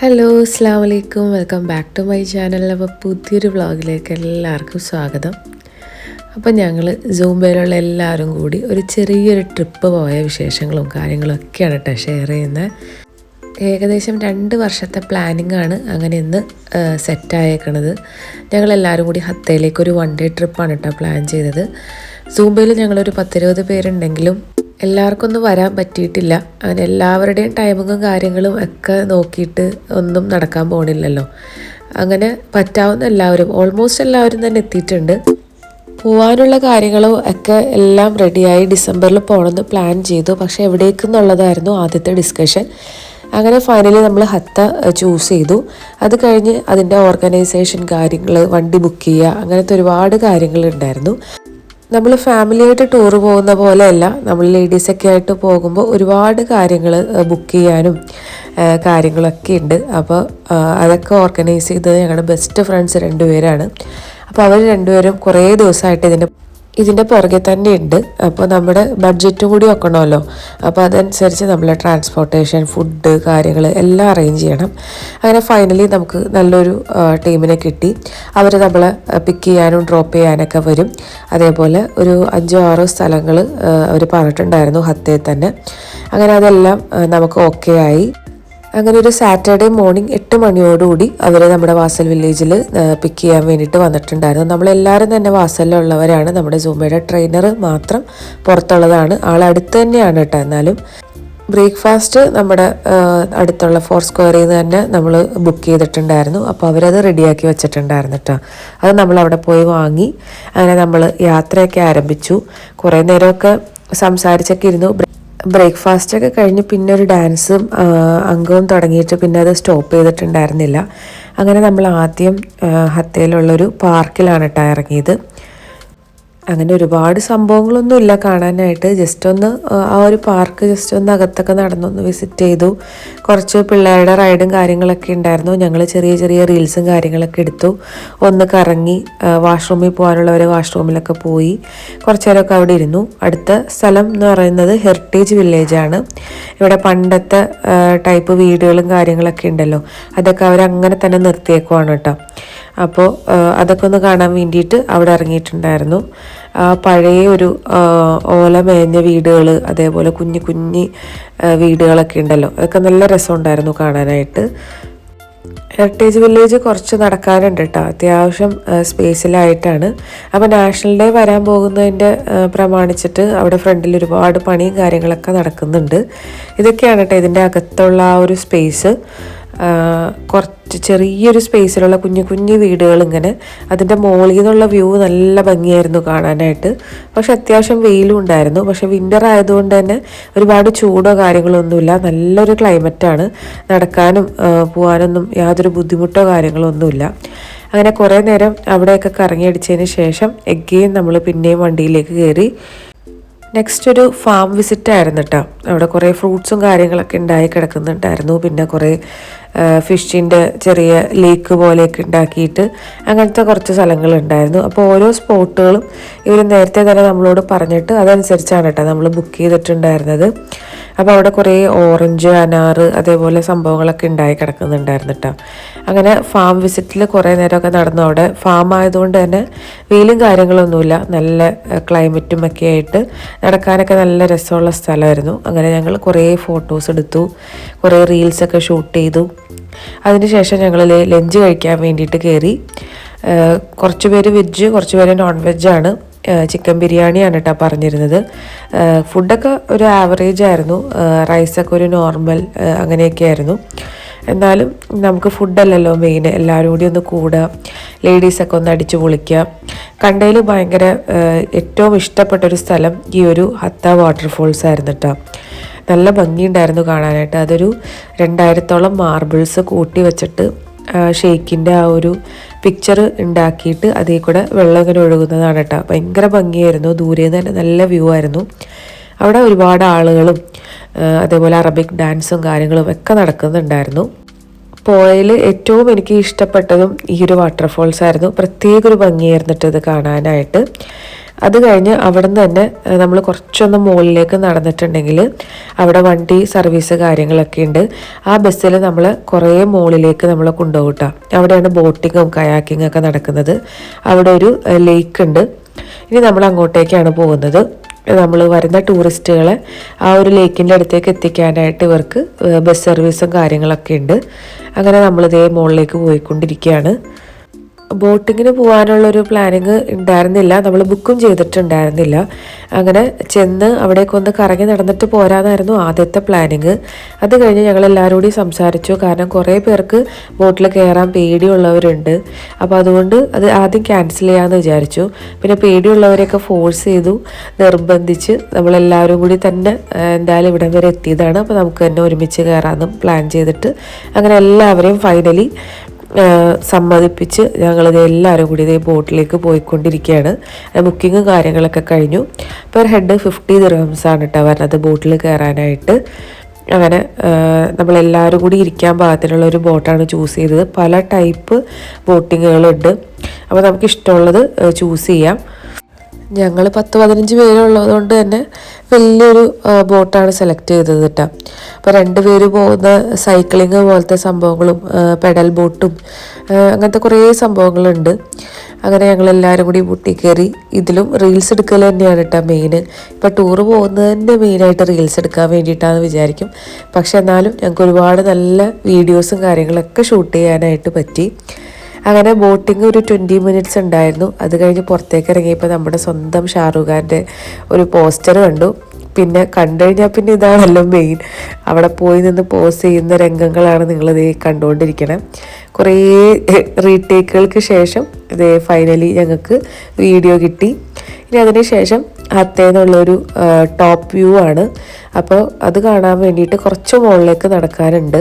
Hello അസ്സാം വലൈക്കും welcome back to my channel അപ്പോൾ പുതിയൊരു വ്ളോഗിലേക്ക് എല്ലാവർക്കും സ്വാഗതം. അപ്പോൾ ഞങ്ങൾ സൂംബയിലുള്ള എല്ലാവരും കൂടി ഒരു ചെറിയൊരു ട്രിപ്പ് പോയ വിശേഷങ്ങളും കാര്യങ്ങളും ഒക്കെയാണ് കേട്ടോ ഷെയർ ചെയ്യുന്നത് ഏകദേശം രണ്ട് വർഷത്തെ പ്ലാനിങ് ആണ് അങ്ങനെ ഇന്ന് സെറ്റായേക്കണത് ഞങ്ങളെല്ലാവരും കൂടി ഹത്തയിലേക്ക് ഒരു വൺ ഡേ ട്രിപ്പാണ് കേട്ടോ പ്ലാൻ ചെയ്തത്. സൂംബയിൽ ഞങ്ങളൊരു പത്തിരുപത് പേരുണ്ടെങ്കിലും എല്ലാവർക്കും ഒന്നും വരാൻ പറ്റിയിട്ടില്ല. അങ്ങനെ എല്ലാവരുടെയും ടൈമിങ്ങും കാര്യങ്ങളും ഒക്കെ നോക്കിയിട്ട് ഒന്നും നടക്കാൻ പോണില്ലല്ലോ. അങ്ങനെ പറ്റാവുന്ന എല്ലാവരും ഓൾമോസ്റ്റ് എല്ലാവരും തന്നെ എത്തിയിട്ടുണ്ട്. പോകാനുള്ള കാര്യങ്ങളും ഒക്കെ എല്ലാം റെഡിയായി ഡിസംബറിൽ പോകണമെന്ന് പ്ലാൻ ചെയ്തു. പക്ഷേ എവിടേക്കെന്നുള്ളതായിരുന്നു ആദ്യത്തെ ഡിസ്കഷൻ അങ്ങനെ ഫൈനലി നമ്മൾ ഹത്ത ചൂസ് ചെയ്തു. അത് കഴിഞ്ഞ് അതിന്റെ ഓർഗനൈസേഷൻ കാര്യങ്ങൾ വണ്ടി ബുക്ക് ചെയ്യുക അങ്ങനത്തെ ഒരുപാട് കാര്യങ്ങൾ ഉണ്ടായിരുന്നു നമ്മൾ ഫാമിലിയായിട്ട് ടൂർ പോകുന്ന പോലെയല്ല. നമ്മൾ ലേഡീസൊക്കെ ആയിട്ട് പോകുമ്പോൾ ഒരുപാട് കാര്യങ്ങൾ ബുക്ക് ചെയ്യാനും കാര്യങ്ങളൊക്കെ ഉണ്ട് അപ്പോൾ അതൊക്കെ ഓർഗനൈസ് ചെയ്തത് ഞങ്ങളുടെ ബെസ്റ്റ് ഫ്രണ്ട്സ് രണ്ടുപേരാണ്. അപ്പോൾ അവർ രണ്ടുപേരും കുറേ ദിവസമായിട്ട് ഇതിന്റെ ഇതിന്റെ പുറകെ തന്നെ ഉണ്ട്. അപ്പോൾ നമ്മുടെ ബഡ്ജറ്റും കൂടി വെക്കണമല്ലോ. അപ്പോൾ അതനുസരിച്ച് നമ്മൾ ട്രാൻസ്പോർട്ടേഷൻ ഫുഡ് കാര്യങ്ങൾ എല്ലാം അറേഞ്ച് ചെയ്യണം. അങ്ങനെ ഫൈനലി നമുക്ക് നല്ലൊരു ടീമിനെ കിട്ടി. അവർ നമ്മളെ പിക്ക് ചെയ്യാനും ഡ്രോപ്പ് ചെയ്യാനൊക്കെ വരും. അതേപോലെ ഒരു അഞ്ചോ ആറോ സ്ഥലങ്ങൾ അവർ പറഞ്ഞിട്ടുണ്ടായിരുന്നു ഹത്തയിൽ തന്നെ. അങ്ങനെ അതെല്ലാം നമുക്ക് ഓക്കെ ആയി. അങ്ങനെ ഒരു സാറ്റർഡേ മോർണിംഗ് എട്ട് മണിയോടുകൂടി അവർ നമ്മുടെ വാസൽ വില്ലേജിൽ പിക്ക് ചെയ്യാൻ വേണ്ടിയിട്ട് വന്നിട്ടുണ്ടായിരുന്നു. നമ്മളെല്ലാവരും തന്നെ വാസലിലുള്ളവരാണ്. നമ്മുടെ സൂമയുടെ ട്രെയിനർ മാത്രം പുറത്തുള്ളതാണ്. ആൾ അടുത്ത് തന്നെയാണ് കേട്ടോ എന്നാലും. ബ്രേക്ക്ഫാസ്റ്റ് നമ്മുടെ അടുത്തുള്ള ഫോർ സ്ക്വയറിൽ നിന്ന് തന്നെ നമ്മൾ ബുക്ക് ചെയ്തിട്ടുണ്ടായിരുന്നു. അപ്പോൾ അവരത് റെഡിയാക്കി വെച്ചിട്ടുണ്ടായിരുന്നു കേട്ടോ. അത് നമ്മൾ അവിടെ പോയി വാങ്ങി. അങ്ങനെ നമ്മൾ യാത്രയൊക്കെ ആരംഭിച്ചു. കുറേ നേരമൊക്കെ സംസാരിച്ചൊക്കെ ഇരുന്നു. ബ്രേക്ക്ഫാസ്റ്റ് ഒക്കെ കഴിഞ്ഞ് പിന്നെ ഒരു ഡാൻസും അംഗവും തുടങ്ങിയിട്ട് പിന്നെ അത് സ്റ്റോപ്പ് ചെയ്തിട്ടുണ്ടായിരുന്നില്ല. അങ്ങനെ നമ്മൾ ആദ്യം ഹത്തയിലുള്ളൊരു പാർക്കിലാണ് കേട്ടോ ഇറങ്ങിയത്. അങ്ങനെ ഒരുപാട് സംഭവങ്ങളൊന്നുമില്ല കാണാനായിട്ട്. ജസ്റ്റ് ഒന്ന് ആ, ഒരു പാർക്ക് ജസ്റ്റ് ഒന്ന് അകത്തൊക്കെ നടന്നൊന്ന് വിസിറ്റ് ചെയ്തു. കുറച്ച് പിള്ളേരുടെ റൈഡും കാര്യങ്ങളൊക്കെ ഉണ്ടായിരുന്നു. ഞങ്ങൾ ചെറിയ ചെറിയ റീൽസും കാര്യങ്ങളൊക്കെ എടുത്തു. ഒന്ന് കറങ്ങി വാഷ്റൂമിൽ പോകാനുള്ളവർ വാഷ്റൂമിലൊക്കെ പോയി. കുറച്ച് നേരമൊക്കെ അവിടെ ഇരുന്നു. അടുത്ത സ്ഥലം എന്ന് പറയുന്നത് ഹെറിറ്റേജ് വില്ലേജാണ് ഇവിടെ പണ്ടത്തെ ടൈപ്പ് വീടുകളും കാര്യങ്ങളൊക്കെ ഉണ്ടല്ലോ. അതൊക്കെ അവരങ്ങനെ തന്നെ നിർത്തിയേക്കുവാണ് കേട്ടോ. അപ്പോൾ അതൊക്കെ ഒന്ന് കാണാൻ വേണ്ടിയിട്ട് അവിടെ ഇറങ്ങിയിട്ടുണ്ടായിരുന്നു. പഴയ ഒരു ഓല മേഞ്ഞ വീടുകൾ അതേപോലെ കുഞ്ഞു കുഞ്ഞി വീടുകളൊക്കെ ഉണ്ടല്ലോ. അതൊക്കെ നല്ല രസം ഉണ്ടായിരുന്നു കാണാനായിട്ട്. ഹെറിറ്റേജ് വില്ലേജ് കുറച്ച് നടക്കാനുണ്ട് കേട്ടോ അത്യാവശ്യം സ്പേസിലായിട്ടാണ്. അപ്പോൾ നാഷണൽ ഡേ വരാൻ പോകുന്നതിന്റെ പ്രമാണിച്ചിട്ട് അവിടെ ഫ്രണ്ടിൽ ഒരുപാട് പണിയും കാര്യങ്ങളൊക്കെ നടക്കുന്നുണ്ട്. ഇതൊക്കെയാണ് കേട്ടോ ഇതിന്റെ അകത്തുള്ള ആ ഒരു സ്പേസ്. കുറച്ച് ചെറിയൊരു സ്പേസിലുള്ള കുഞ്ഞു കുഞ്ഞു വീടുകൾ ഇങ്ങനെ അതിന്റെ മുകളിൽ നിന്നുള്ള വ്യൂ നല്ല ഭംഗിയായിരുന്നു കാണാനായിട്ട്. പക്ഷെ അത്യാവശ്യം വെയിലും ഉണ്ടായിരുന്നു. പക്ഷെ വിന്റർ ആയതുകൊണ്ട് തന്നെ ഒരുപാട് ചൂടോ കാര്യങ്ങളോ ഒന്നുമില്ല നല്ലൊരു ക്ലൈമറ്റാണ് നടക്കാനും പോകാനൊന്നും യാതൊരു ബുദ്ധിമുട്ടോ കാര്യങ്ങളോ ഒന്നുമില്ല അങ്ങനെ കുറേ നേരം അവിടെയൊക്കെ കറങ്ങി അടിച്ചതിന് ശേഷം എഗെയിൻ നമ്മൾ പിന്നെയും വണ്ടിയിലേക്ക് കയറി നെക്സ്റ്റ് ഒരു ഫാം വിസിറ്റ് ആയിരുന്നു കേട്ടോ അവിടെ കുറേ ഫ്രൂട്ട്സും കാര്യങ്ങളൊക്കെ ഉണ്ടായി കിടക്കുന്നുണ്ടായിരുന്നു. പിന്നെ കുറേ ഫിഷിന്റെ ചെറിയ ലേക്ക് പോലെയൊക്കെ ഉണ്ടാക്കിയിട്ട് അങ്ങനത്തെ കുറച്ച് സ്ഥലങ്ങളുണ്ടായിരുന്നു. അപ്പോൾ ഓരോ സ്പോട്ടുകളും ഇവർ നേരത്തെ തന്നെ നമ്മളോട് പറഞ്ഞിട്ട് അതനുസരിച്ചാണ് കേട്ടോ നമ്മൾ ബുക്ക് ചെയ്തിട്ടുണ്ടായിരുന്നത്. അപ്പോൾ അവിടെ കുറേ ഓറഞ്ച് അനാറ് അതേപോലെ സംഭവങ്ങളൊക്കെ ഉണ്ടായി കിടക്കുന്നുണ്ടായിരുന്നു കേട്ടോ അങ്ങനെ ഫാം വിസിറ്റിൽ കുറേ നേരമൊക്കെ നടന്നു. അവിടെ ഫാം ആയതുകൊണ്ട് തന്നെ വെയിലും കാര്യങ്ങളൊന്നുമില്ല. നല്ല ക്ലൈമറ്റും ഒക്കെ ആയിട്ട് നടക്കാനൊക്കെ നല്ല രസമുള്ള സ്ഥലമായിരുന്നു. അങ്ങനെ ഞങ്ങൾ കുറേ ഫോട്ടോസ് എടുത്തു. കുറേ റീൽസൊക്കെ ഷൂട്ട് ചെയ്തു. അതിനുശേഷം ഞങ്ങൾ ലഞ്ച് കഴിക്കാൻ വേണ്ടിയിട്ട് കയറി. കുറച്ച് പേര് വെജ് കുറച്ച് പേര് നോൺ വെജാണ് ചിക്കൻ ബിരിയാണിയാണ് കേട്ടോ പറഞ്ഞിരുന്നത്. ഫുഡൊക്കെ ഒരു ആവറേജ് ആയിരുന്നു. റൈസൊക്കെ ഒരു നോർമൽ അങ്ങനെയൊക്കെ ആയിരുന്നു. എന്നാലും നമുക്ക് ഫുഡല്ലല്ലോ മെയിൻ എല്ലാവരും കൂടി ഒന്ന് കൂടുക ലേഡീസൊക്കെ ഒന്ന് അടിച്ച് പൊളിക്കുക കണ്ടതിൽ ഭയങ്കര ഏറ്റവും ഇഷ്ടപ്പെട്ട ഒരു സ്ഥലം ഈ ഒരു ഹത്ത വാട്ടർഫോൾസ് ആയിരുന്നു കേട്ടോ നല്ല ഭംഗിയുണ്ടായിരുന്നു കാണാനായിട്ട്. അതൊരു രണ്ടായിരത്തോളം മാർബിൾസ് കൂട്ടി വെച്ചിട്ട് ഷെയ്ക്കിന്റെ ആ ഒരു പിക്ചർ ഉണ്ടാക്കിയിട്ട് അതിൽ കൂടെ വെള്ളം ഇങ്ങനെ ഒഴുകുന്നതാണ് കേട്ടോ. ഭയങ്കര ഭംഗിയായിരുന്നു. ദൂരെ നിന്ന് തന്നെ നല്ല വ്യൂ ആയിരുന്നു. അവിടെ ഒരുപാട് ആളുകളും അതേപോലെ അറബിക് ഡാൻസും കാര്യങ്ങളും ഒക്കെ നടക്കുന്നുണ്ടായിരുന്നു. പോയതിൽ ഏറ്റവും എനിക്ക് ഇഷ്ടപ്പെട്ടതും ഈ ഒരു വാട്ടർഫോൾസ് ആയിരുന്നു. പ്രത്യേക ഒരു ഭംഗിയായിരുന്നിട്ട് ഇത് കാണാനായിട്ട്. അത് കഴിഞ്ഞ് അവിടെ നിന്ന് തന്നെ നമ്മൾ കുറച്ചൊന്ന് മുകളിലേക്ക് നടന്നിട്ടുണ്ടെങ്കിൽ അവിടെ വണ്ടി സർവീസ് കാര്യങ്ങളൊക്കെ ഉണ്ട്. ആ ബസ്സിൽ നമ്മൾ കുറേ മുകളിലേക്ക് നമ്മൾ കൊണ്ടുപോകട്ടോ അവിടെയാണ് ബോട്ടിങ്ങും കയാക്കിങ്ങും ഒക്കെ നടക്കുന്നത്. അവിടെ ഒരു ലേക്ക് ഉണ്ട്. ഇനി നമ്മൾ അങ്ങോട്ടേക്കാണ് പോകുന്നത്. നമ്മൾ വരുന്ന ടൂറിസ്റ്റുകളെ ആ ഒരു ലേക്കിന്റെ അടുത്തേക്ക് എത്തിക്കാനായിട്ട് ഇവർക്ക് ബസ് സർവീസും കാര്യങ്ങളൊക്കെ ഉണ്ട്. അങ്ങനെ നമ്മളിതേ മുകളിലേക്ക് പോയിക്കൊണ്ടിരിക്കുകയാണ് ബോട്ടിങ്ങിന് പോകാനുള്ള ഒരു പ്ലാനിങ് ഉണ്ടായിരുന്നില്ല നമ്മൾ ബുക്കും ചെയ്തിട്ടുണ്ടായിരുന്നില്ല. അങ്ങനെ ചെന്ന് അവിടേക്ക് ഒന്ന് കറങ്ങി നടന്നിട്ട് പോരാന്നായിരുന്നു ആദ്യത്തെ പ്ലാനിങ് അത് കഴിഞ്ഞ് ഞങ്ങൾ എല്ലാവരും കൂടി സംസാരിച്ചു. കാരണം കുറേ പേർക്ക് ബോട്ടിൽ കയറാൻ പേടിയുള്ളവരുണ്ട്. അപ്പോൾ അതുകൊണ്ട് അത് ആദ്യം ക്യാൻസൽ ചെയ്യാമെന്ന് വിചാരിച്ചു. പിന്നെ പേടിയുള്ളവരെയൊക്കെ ഫോഴ്സ് ചെയ്തു നിർബന്ധിച്ച് നമ്മളെല്ലാവരും കൂടി തന്നെ എന്തായാലും ഇവിടം വരെ എത്തിയതാണ്. അപ്പോൾ നമുക്ക് തന്നെ ഒരുമിച്ച് കയറാമെന്നും പ്ലാൻ ചെയ്തിട്ട് അങ്ങനെ എല്ലാവരെയും ഫൈനലി സമ്മതിപ്പിച്ച് ഞങ്ങളിത് എല്ലാവരും കൂടി ഇതേ ബോട്ടിലേക്ക് പോയിക്കൊണ്ടിരിക്കുകയാണ്. ബുക്കിങ്ങും കാര്യങ്ങളൊക്കെ കഴിഞ്ഞു. പെർ ഹെഡ് ഫിഫ്റ്റി ദിർഹംസാണ് കേട്ടോ വരുന്നത് ബോട്ടിൽ കയറാനായിട്ട്. അങ്ങനെ നമ്മളെല്ലാവരും കൂടി ഇരിക്കാൻ പാകത്തിനുള്ള ഒരു ബോട്ടാണ് ചൂസ് ചെയ്തത്. പല ടൈപ്പ് ബോട്ടിങ്ങുകളുണ്ട്. അപ്പോൾ നമുക്ക് ഇഷ്ടമുള്ളത് ചൂസ് ചെയ്യാം. ഞങ്ങൾ പത്ത് പതിനഞ്ച് പേരുള്ളത് കൊണ്ട് തന്നെ വലിയൊരു ബോട്ടാണ് സെലക്ട് ചെയ്തത് കേട്ടോ. അപ്പോൾ രണ്ട് പേര് പോകുന്ന സൈക്ലിങ് പോലത്തെ സംഭവങ്ങളും പെഡൽ ബോട്ടും അങ്ങനത്തെ കുറേ സംഭവങ്ങളുണ്ട്. അങ്ങനെ ഞങ്ങൾ എല്ലാവരും കൂടി ബൂട്ടി കയറി ഇതിലും റീൽസ് എടുക്കൽ തന്നെയാണ് കേട്ടോ മെയിൻ ഇപ്പോൾ ടൂറ് പോകുന്നതിന്റെ മെയിനായിട്ട് റീൽസ് എടുക്കാൻ വേണ്ടിയിട്ടാണെന്ന് വിചാരിക്കും. പക്ഷെ എന്നാലും ഞങ്ങൾക്ക് ഒരുപാട് നല്ല വീഡിയോസും കാര്യങ്ങളൊക്കെ ഷൂട്ട് ചെയ്യാനായിട്ട് പറ്റി. അങ്ങനെ ബോട്ടിങ് ഒരു ട്വന്റി മിനിറ്റ്സ് ഉണ്ടായിരുന്നു. അത് കഴിഞ്ഞ് പുറത്തേക്ക് ഇറങ്ങിയപ്പോൾ നമ്മുടെ സ്വന്തം ഷാറുഖ് ഖാന്റെ ഒരു പോസ്റ്റർ കണ്ടു. പിന്നെ കണ്ടു കഴിഞ്ഞാൽ പിന്നെ ഇതാണല്ലോ മെയിൻ അവിടെ പോയി നിന്ന് പോസ് ചെയ്യുന്ന രംഗങ്ങളാണ് നിങ്ങളിത് കണ്ടുകൊണ്ടിരിക്കണം. കുറേ റീടേക്കുകൾക്ക് ശേഷം ഇത് ഫൈനലി ഞങ്ങൾക്ക് വീഡിയോ കിട്ടി. ഇനി അതിന് ശേഷം അത്തേന്നുള്ളൊരു ടോപ്പ് വ്യൂ ആണ്. അപ്പോൾ അത് കാണാൻ വേണ്ടിയിട്ട് കുറച്ച് മുകളിലേക്ക് നടക്കാനുണ്ട്.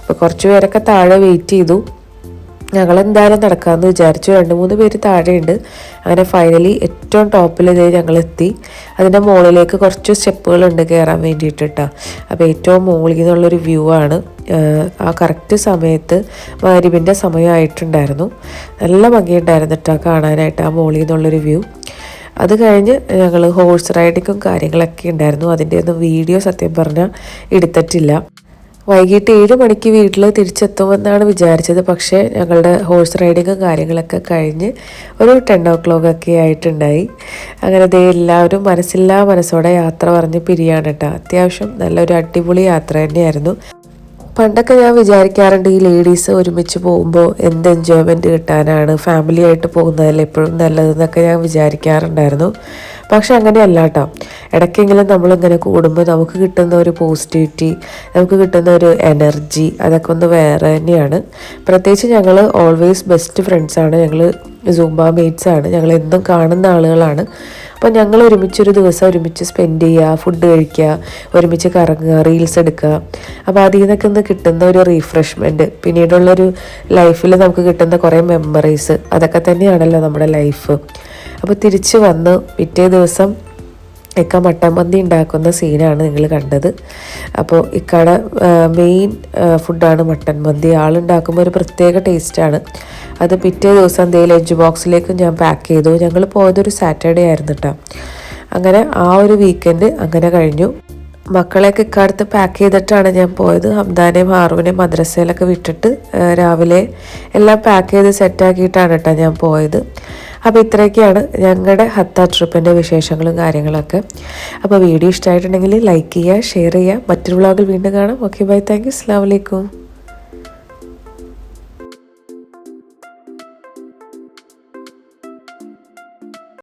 അപ്പോൾ കുറച്ച് പേരൊക്കെ താഴെ വെയിറ്റ് ചെയ്തു. ഞങ്ങൾ എന്തായാലും നടക്കാമെന്ന് വിചാരിച്ചു. രണ്ട് മൂന്ന് പേര് താഴെയുണ്ട്. അങ്ങനെ ഫൈനലി ഏറ്റവും ടോപ്പിൽ ഇതേ ഞങ്ങൾ എത്തി അതിന്റെ മുകളിലേക്ക് കുറച്ച് സ്റ്റെപ്പുകളുണ്ട് കയറാൻ വേണ്ടിയിട്ട് കേട്ടോ അപ്പോൾ ഏറ്റവും മുകളിൽ നിന്നുള്ളൊരു വ്യൂ ആണ്. ആ കറക്റ്റ് സമയത്ത് മരുവിന്റെ സമയമായിട്ടുണ്ടായിരുന്നു. നല്ല ഭംഗിയുണ്ടായിരുന്നു കേട്ടോ കാണാനായിട്ട് ആ മുകളിൽ നിന്നുള്ളൊരു വ്യൂ അത് കഴിഞ്ഞ് ഞങ്ങൾ ഹോഴ്സ് റൈഡിങ്ങും കാര്യങ്ങളൊക്കെ ഉണ്ടായിരുന്നു. അതിന്റെ ഒന്നും വീഡിയോ സത്യം പറഞ്ഞാൽ എടുത്തിട്ടില്ല. വൈകിട്ട് ഏഴ് മണിക്ക് വീട്ടിൽ തിരിച്ചെത്തുമെന്നാണ് വിചാരിച്ചത്. പക്ഷേ ഞങ്ങളുടെ ഹോഴ്സ് റൈഡിങ്ങും കാര്യങ്ങളൊക്കെ കഴിഞ്ഞ് ഒരു ടെൻ ഓ ക്ലോക്ക് ഒക്കെ ആയിട്ടുണ്ടായി. അങ്ങനെ ദേ എല്ലാവരും മനസ്സില്ലാ മനസ്സോടെ യാത്ര പറഞ്ഞ് പിരിയാണ് കേട്ടോ. അത്യാവശ്യം നല്ലൊരു അടിപൊളി യാത്ര തന്നെയായിരുന്നു. പണ്ടൊക്കെ ഞാൻ വിചാരിക്കാറുണ്ട് ഈ ലേഡീസ് ഒരുമിച്ച് പോകുമ്പോൾ എന്ത് എൻജോയ്മെന്റ് കിട്ടാനാണ് ഫാമിലിയായിട്ട് പോകുന്നതല്ലേ എപ്പോഴും നല്ലതെന്നൊക്കെ ഞാൻ വിചാരിക്കാറുണ്ടായിരുന്നു. പക്ഷെ അങ്ങനെയല്ല കേട്ടോ. ഇടയ്ക്കെങ്കിലും നമ്മളിങ്ങനെ കൂടുമ്പോൾ നമുക്ക് കിട്ടുന്ന ഒരു പോസിറ്റിവിറ്റി നമുക്ക് കിട്ടുന്ന ഒരു എനർജി അതൊക്കെ ഒന്ന് വേറെ തന്നെയാണ്. പ്രത്യേകിച്ച് ഞങ്ങൾ ഓൾവേസ് ബെസ്റ്റ് ഫ്രണ്ട്സാണ് ഞങ്ങൾ സൂംബ ആണ്. ഞങ്ങൾ എന്നും കാണുന്ന ആളുകളാണ്. അപ്പോൾ ഞങ്ങൾ ഒരുമിച്ചൊരു ദിവസം ഒരുമിച്ച് സ്പെൻഡ് ചെയ്യുക ഫുഡ് കഴിക്കുക ഒരുമിച്ച് കറങ്ങുക റീൽസ് എടുക്കുക അപ്പോൾ അതിൽ നിന്നൊക്കെ ഒന്ന് കിട്ടുന്ന ഒരു റീഫ്രഷ്മെന്റ് പിന്നീടുള്ളൊരു ലൈഫിൽ നമുക്ക് കിട്ടുന്ന കുറേ മെമ്മറീസ് അതൊക്കെ തന്നെയാണല്ലോ നമ്മുടെ ലൈഫ് അപ്പോൾ തിരിച്ച് വന്ന് പിറ്റേ ദിവസം ഇക്ക മട്ടൻ മന്തി ഉണ്ടാക്കുന്ന സീനാണ് നിങ്ങൾ കണ്ടത്. അപ്പോൾ ഇക്കയുടെ മെയിൻ ഫുഡാണ് മട്ടൻ മന്തി ആളുണ്ടാക്കുമ്പോൾ ഒരു പ്രത്യേക ടേസ്റ്റാണ് അത് പിറ്റേ ദിവസം എന്തെങ്കിലും ലഞ്ച് ബോക്സിലേക്ക് ഞാൻ പാക്ക് ചെയ്തു. ഞങ്ങൾ പോയതൊരു സാറ്റർഡേ ആയിരുന്നു കേട്ടോ അങ്ങനെ ആ ഒരു വീക്കെൻഡ് അങ്ങനെ കഴിഞ്ഞു. മക്കളെയൊക്കെ ഇക്കാലത്ത് പാക്ക് ചെയ്തിട്ടാണ് ഞാൻ പോയത്. ഹംദാനെയും ഹാറുവിനെയും മദ്രസയിലൊക്കെ വിട്ടിട്ട് രാവിലെ എല്ലാം പാക്ക് ചെയ്ത് സെറ്റാക്കിയിട്ടാണ് കേട്ടോ ഞാൻ പോയത്. അപ്പോൾ ഇത്രയൊക്കെയാണ് ഞങ്ങളുടെ ഹത്ത ട്രിപ്പിന്റെ വിശേഷങ്ങളും കാര്യങ്ങളൊക്കെ. അപ്പോൾ വീഡിയോ ഇഷ്ടമായിട്ടുണ്ടെങ്കിൽ ലൈക്ക് ചെയ്യുക ഷെയർ ചെയ്യുക. മറ്റൊരു വ്ളോഗിൽ വീണ്ടും കാണാം. ഓക്കെ ബൈ താങ്ക് യു അസ്സാം വലൈക്കും